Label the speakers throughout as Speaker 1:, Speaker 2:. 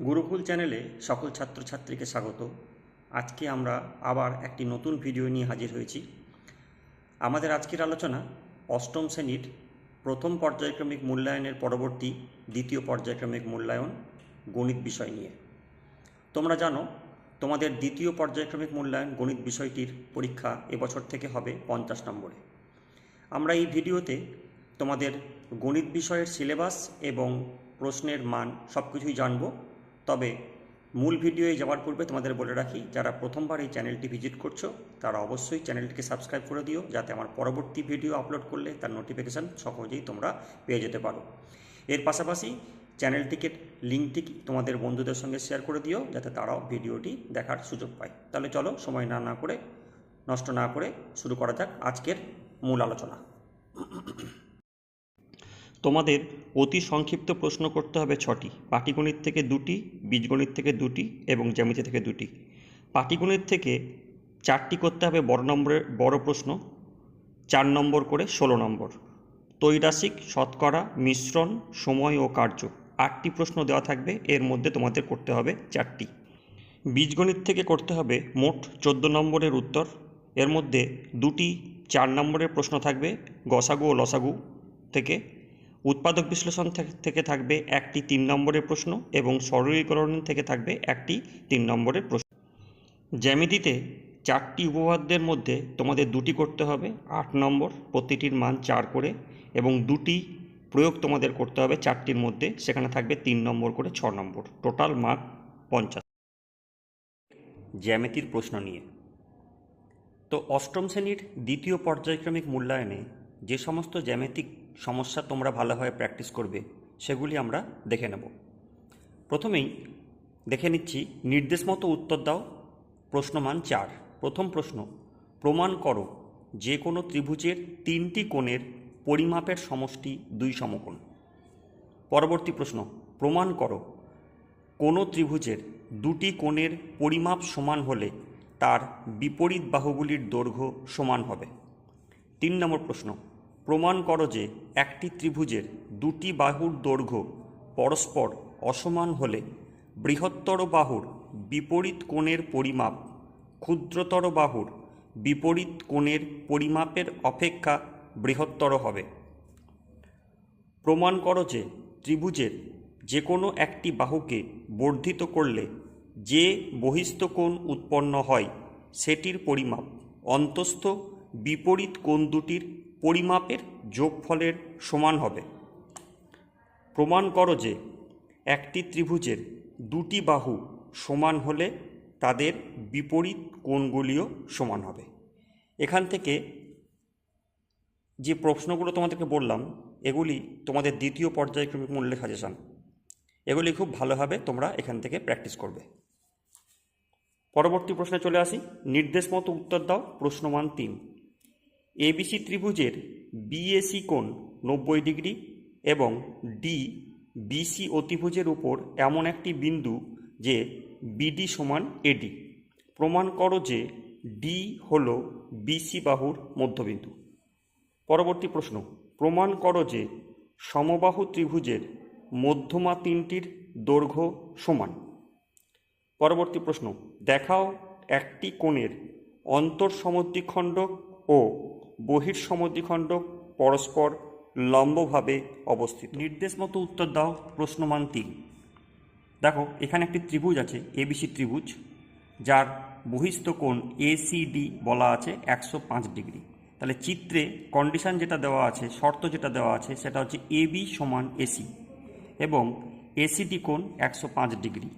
Speaker 1: গুরুকুল চ্যানেলে সকল ছাত্রছাত্রীকে স্বাগত। আজকে আমরা আবার একটি নতুন ভিডিও নিয়ে হাজির হয়েছি। আমাদের আজকের আলোচনা অষ্টম শ্রেণির প্রথম পর্যায়ক্রমিক মূল্যায়নের পরবর্তী দ্বিতীয় পর্যায়ক্রমিক মূল্যায়ন গণিত বিষয় নিয়ে। তোমরা জানো, তোমাদের দ্বিতীয় পর্যায়ক্রমিক মূল্যায়ন গণিত বিষয়টির পরীক্ষা এবছর থেকে হবে পঞ্চাশ নম্বরে। আমরা এই ভিডিওতে তোমাদের গণিত বিষয়ের সিলেবাস এবং প্রশ্নের মান সব কিছুই জানব। তবে মূল ভিডিওয়ে যাওয়ার পূর্বে তোমাদের বলে রাখি, যারা প্রথমবার এই চ্যানেলটি ভিজিট করছ, তারা অবশ্যই চ্যানেলটিকে সাবস্ক্রাইব করে দিও, যাতে আমার পরবর্তী ভিডিও আপলোড করলে তার নোটিফিকেশান সহজেই তোমরা পেয়ে যেতে পারো। এর পাশাপাশি চ্যানেলটিকে লিঙ্কটি তোমাদের বন্ধুদের সঙ্গে শেয়ার করে দিও, যাতে তারাও ভিডিওটি দেখার সুযোগ পায়। তাহলে চলো সময় না না করে, নষ্ট না করে শুরু করা যাক আজকের মূল আলোচনা। তোমাদের অতি সংক্ষিপ্ত প্রশ্ন করতে হবে ছটি। পাটিগণিত থেকে দুটি, বীজগণিত থেকে দুটি এবং জ্যামিতি থেকে দুটি। পাটিগণিত থেকে চারটি করতে হবে বড় নম্বরের, বড় প্রশ্ন। চার নম্বর করে ষোলো নম্বর। তৈরাসিক শতকরা, মিশ্রণ, সময় ও কার্য। আটটি প্রশ্ন দেওয়া থাকবে, এর মধ্যে তোমাদের করতে হবে চারটি। বীজগণিত থেকে করতে হবে মোট চোদ্দ নম্বরের উত্তর। এর মধ্যে দুটি, চার নম্বরের প্রশ্ন থাকবে, গসাগু ও লসাগু থেকে। উৎপাদক বিশ্লেষণ থেকে থাকবে একটি তিন নম্বরের প্রশ্ন এবং সরলীকরণ থেকে থাকবে একটি তিন নম্বরের প্রশ্ন। জ্যামিতিতে চারটি উপপাদ্যের মধ্যে তোমাদের দুটি করতে হবে, আট নম্বর প্রতিটির মান চার করে এবং দুটি প্রয়োগ তোমাদের করতে হবে চারটির মধ্যে, সেখানে থাকবে তিন নম্বর করে ছ নম্বর। টোটাল মার্ক পঞ্চাশ। জ্যামিতির প্রশ্ন নিয়ে। তো অষ্টম শ্রেণির দ্বিতীয় পর্যায়ক্রমিক মূল্যায়নে যে সমস্ত জ্যামিতিক সমস্যা তোমরা ভালোভাবে প্র্যাকটিস করবে, সেগুলি আমরা দেখে নেব। প্রথমেই দেখে নিচ্ছি, নির্দেশ মতো উত্তর দাও, প্রশ্নমান চার। প্রথম প্রশ্ন, প্রমাণ করো যে কোনো ত্রিভুজের তিনটি কোণের পরিমাপের সমষ্টি দুই সমকোণ। পরবর্তী প্রশ্ন, প্রমাণ করো কোনো ত্রিভুজের দুটি কোণের পরিমাপ সমান হলে তার বিপরীত বাহুগুলির দৈর্ঘ্য সমান হবে। তিন নম্বর প্রশ্ন প্রমাণ করো যে একটি ত্রিভুজের দুটি বাহুর দৈর্ঘ্য পরস্পর অসমান হলে বৃহত্তর বাহুর বিপরীত কোণের পরিমাপ, ক্ষুদ্রতর বাহুর বিপরীত কোণের পরিমাপের অপেক্ষা বৃহত্তর হবে। প্রমাণ করো যে ত্রিভুজের যে কোনো একটি বাহুকে বর্ধিত করলে যে বহিস্থ কোণ উৎপন্ন হয়, সেটির পরিমাপ, অন্তস্থ বিপরীত কোণ দুটির পরিমাপের যোগফলের সমান হবে। প্রমাণ করো যে একটি ত্রিভুজের দুটি বাহু সমান হলে তাদের বিপরীত কোণগুলিও সমান হবে। এখান থেকে যে প্রশ্নগুলো তোমাদেরকে বললাম, এগুলি তোমাদের দ্বিতীয় পর্যায়ক্রমিক মূল্যে সাজেশন এগুলি খুব ভালোভাবে তোমরা এখান থেকে প্র্যাকটিস করবে। পরবর্তী প্রশ্নে চলে আসি। নির্দেশ মতো উত্তর দাও, প্রশ্নমান তিন। এবিসি ত্রিভুজের বিএসি কোণ নব্বই ডিগ্রি এবং ডি বিসি অতিভুজের উপর এমন একটি বিন্দু যে বিডি সমান এডি প্রমাণ করো যে ডি হল বিসি বাহুর মধ্যবিন্দু। পরবর্তী প্রশ্ন, প্রমাণ করো যে সমবাহু ত্রিভুজের মধ্যমা তিনটির দৈর্ঘ্য সমান। পরবর্তী প্রশ্ন, দেখাও একটি কোণের অন্তর সমদ্বিখণ্ডক ও বহির সমদ্বিখণ্ডক পরস্পর লম্বভাবে অবস্থিত। নির্দেশ মতো উত্তর দাও, প্রশ্নমান তিন। দেখো, এখানে একটি ত্রিভুজ আছে এবিসি ত্রিভুজ, যার বহিস্থ কোণ এসিডি বলা আছে একশো পাঁচ ডিগ্রি। তাহলে চিত্রে কন্ডিশন যেটা দেওয়া আছে, শর্ত যেটা দেওয়া আছে, সেটা হচ্ছে এবি সমান এসি এবং এসিডি কোণ একশো পাঁচ ডিগ্রি।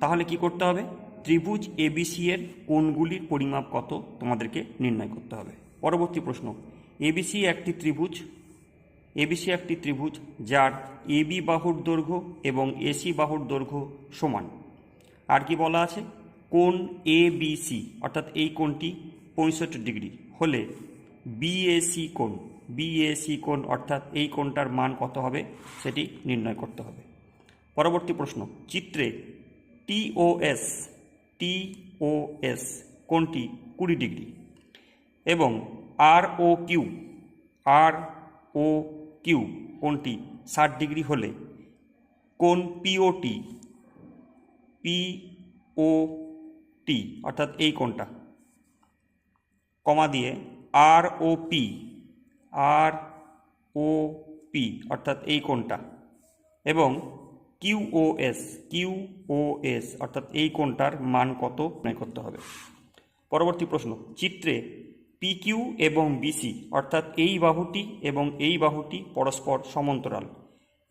Speaker 1: তাহলে কি করতে হবে? ত্রিভুজ এবিসি এর কোণগুলির পরিমাপ কত তোমাদেরকে নির্ণয় করতে হবে। পরবর্তী প্রশ্ন এবিসি একটি ত্রিভুজ? এবিসি একটি ত্রিভুজ যার এবি বাহুর দৈর্ঘ্য এবং এসি বাহুর দৈর্ঘ্য সমান। আর কি বলা আছে? কোণ এ বিসি অর্থাৎ এই কোণটি পঁয়ষট্টি ডিগ্রি হলে বিএসি কোণ বিএসি কোণ, অর্থাৎ এই কোণটার মান কত হবে সেটি নির্ণয় করতে হবে। পরবর্তী প্রশ্ন, চিত্রে টিওএস টিওএস কোণটি কুড়ি ডিগ্রি। এবং আর ও কিউ, আর ও কিউ কোণটি ষাট ডিগ্রি হলে কোন পিওটি পিওটি অর্থাৎ এই কোনটা? কমা দিয়ে আর ও পি, আর ও পি, অর্থাৎ এই কোনটা? এবং Q O S Q O S অর্থাৎ এই কোনটার মান কত নির্ণয় করতে হবে। পরবর্তী প্রশ্ন, চিত্রে পিকিউ এবং বিসি অর্থাৎ এই বাহুটি এবং এই বাহুটি পরস্পর সমান্তরাল।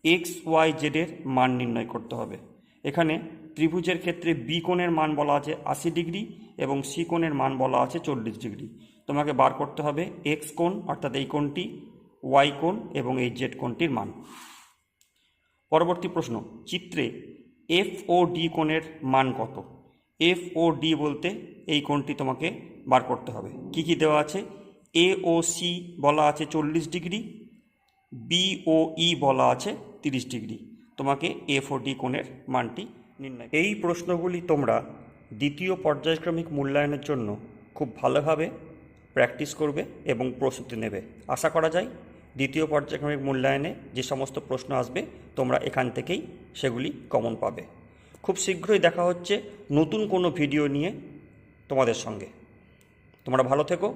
Speaker 1: এক্স ওয়াই জেডের মান নির্ণয় করতে হবে। এখানে ত্রিভুজের ক্ষেত্রে বি কোণের মান বলা আছে আশি ডিগ্রি এবং সি কোণের মান বলা আছে চল্লিশ ডিগ্রি। তোমাকে বার করতে হবে এক্স কোণ, অর্থাৎ এই কোণটি ওয়াই কোণ এবং এই জেড কোণটির মান। পরবর্তী প্রশ্ন, চিত্রে এফ ও ডি কোণের মান কত? এফ ও ডি বলতে এই কোণটি তোমাকে বার করতে হবে। কি কি দেওয়া আছে? এ ও সি বলা আছে চল্লিশ ডিগ্রি বি ও ই বলা আছে তিরিশ ডিগ্রি। তোমাকে এফ ও ডি কোণের মানটি নির্ণয় এই প্রশ্নগুলি তোমরা দ্বিতীয় পর্যায়ক্রমিক মূল্যায়নের জন্য খুব ভালোভাবে প্র্যাকটিস করবে এবং প্রস্তুতি নেবে। আশা করা যায় দ্বিতীয় পর্যায়ক্রমিক মূল্যায়নে যে সমস্ত প্রশ্ন আসবে, তোমরা এখান থেকেই সেগুলি কমন পাবে। খুব শীঘ্রই দেখা হচ্ছে নতুন কোনো ভিডিও নিয়ে তোমাদের সঙ্গে। তোমরা ভালো থেকো।